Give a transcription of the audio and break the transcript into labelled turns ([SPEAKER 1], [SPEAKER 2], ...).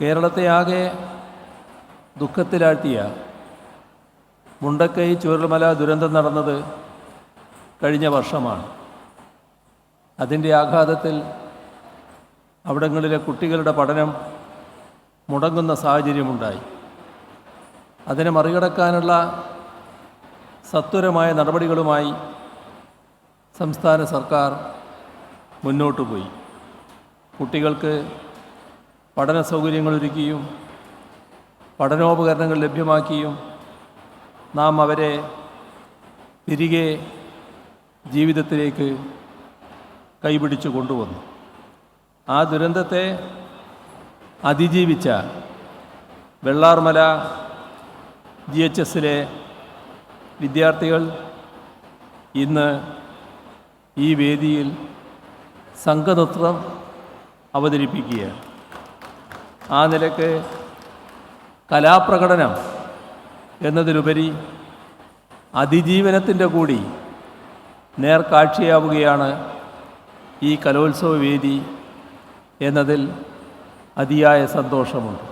[SPEAKER 1] കേരളത്തെ ആകെ ദുഃഖത്തിലാഴ്ത്തിയ മുണ്ടക്കൈ ചുരൽമല ദുരന്തം നടന്നത് കഴിഞ്ഞ വർഷമാണ്. അതിന്റെ ആഘാതത്തിൽ അവിടങ്ങളിലെ കുട്ടികളുടെ പഠനം മുടങ്ങുന്ന സാഹചര്യമുണ്ടായി. അതിനെ മറികടക്കാനുള്ള സത്വരമായ നടപടികളുമായി സംസ്ഥാന സർക്കാർ മുന്നോട്ട് പോയി കുട്ടികൾക്ക് പഠന സൗകര്യങ്ങൾ ഒരുക്കിയും പഠനോപകരണങ്ങൾ ലഭ്യമാക്കിയും നാം അവരെ തിരികെ ജീവിതത്തിലേക്ക് കൈപിടിച്ചു കൊണ്ടുവന്നു. ആ ദുരന്തത്തെ അതിജീവിച്ച വെള്ളാർമല ജി എച്ച് എസിലെ വിദ്യാർത്ഥികൾ ഇന്ന് ഈ വേദിയിൽ സംഘനൃത്തം അവതരിപ്പിക്കുകയാണ്. ആ നിലയ്ക്ക് കലാപ്രകടനം എന്നതിലുപരി അതിജീവനത്തിന്റെ കൂടി നേർക്കാഴ്ചയാവുകയാണ് ഈ കലോത്സവ വേദി എന്നതിൽ അതിയായ സന്തോഷമുണ്ട്.